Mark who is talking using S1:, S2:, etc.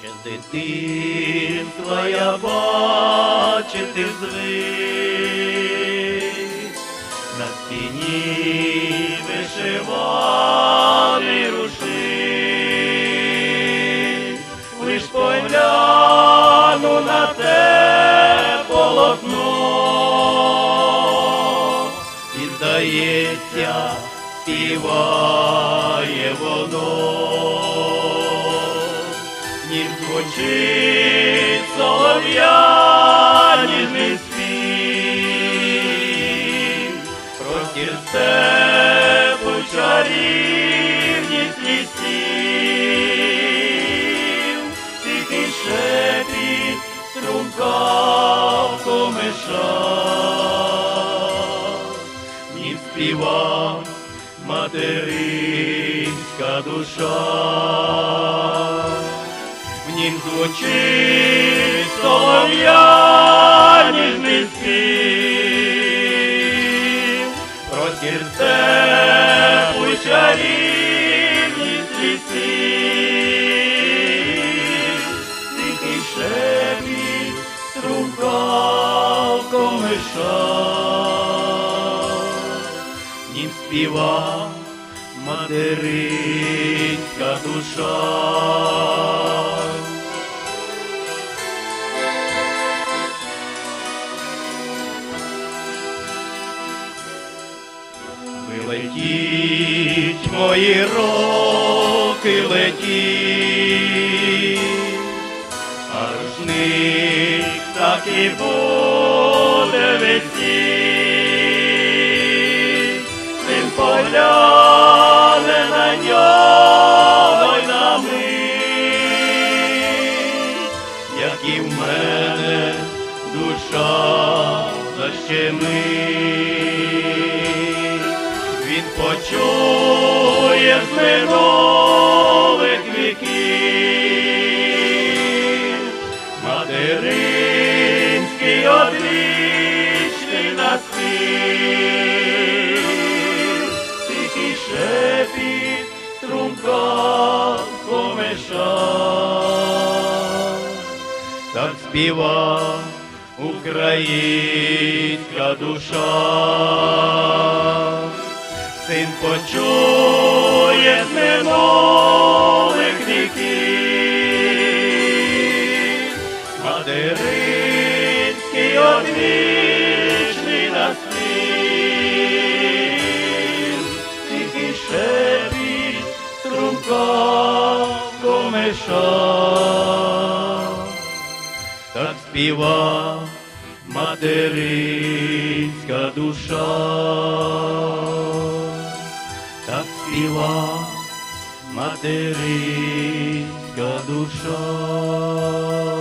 S1: Ще з дитинства я бачити звик, на стіні вишиваний рушник, лиш погляну на те полотно, і здається, співає воно звучить солов'я ніжний спів, простір степу чарівність лісів, тихий шепіт струмка в комиша, нім співа материнська душа нім звучить солов'я ніжний спів, простір степу чарівність лісів, тихий шепіт струмка в комиша, нім співа материнська душа. Ви летіть, мої роки летіть, а рушник так і буде висіть, Син погляне на нього й на мить, як і в мене душа защемить. Почує з минулих віків, материнський одвічний наспів, тихий шепіт струмка комиша, так співа українська душа син почує з минулих віків, материнський одвічний наспів, тихий шепіт струмка комиша, так співа материнська душа співа материнська душа.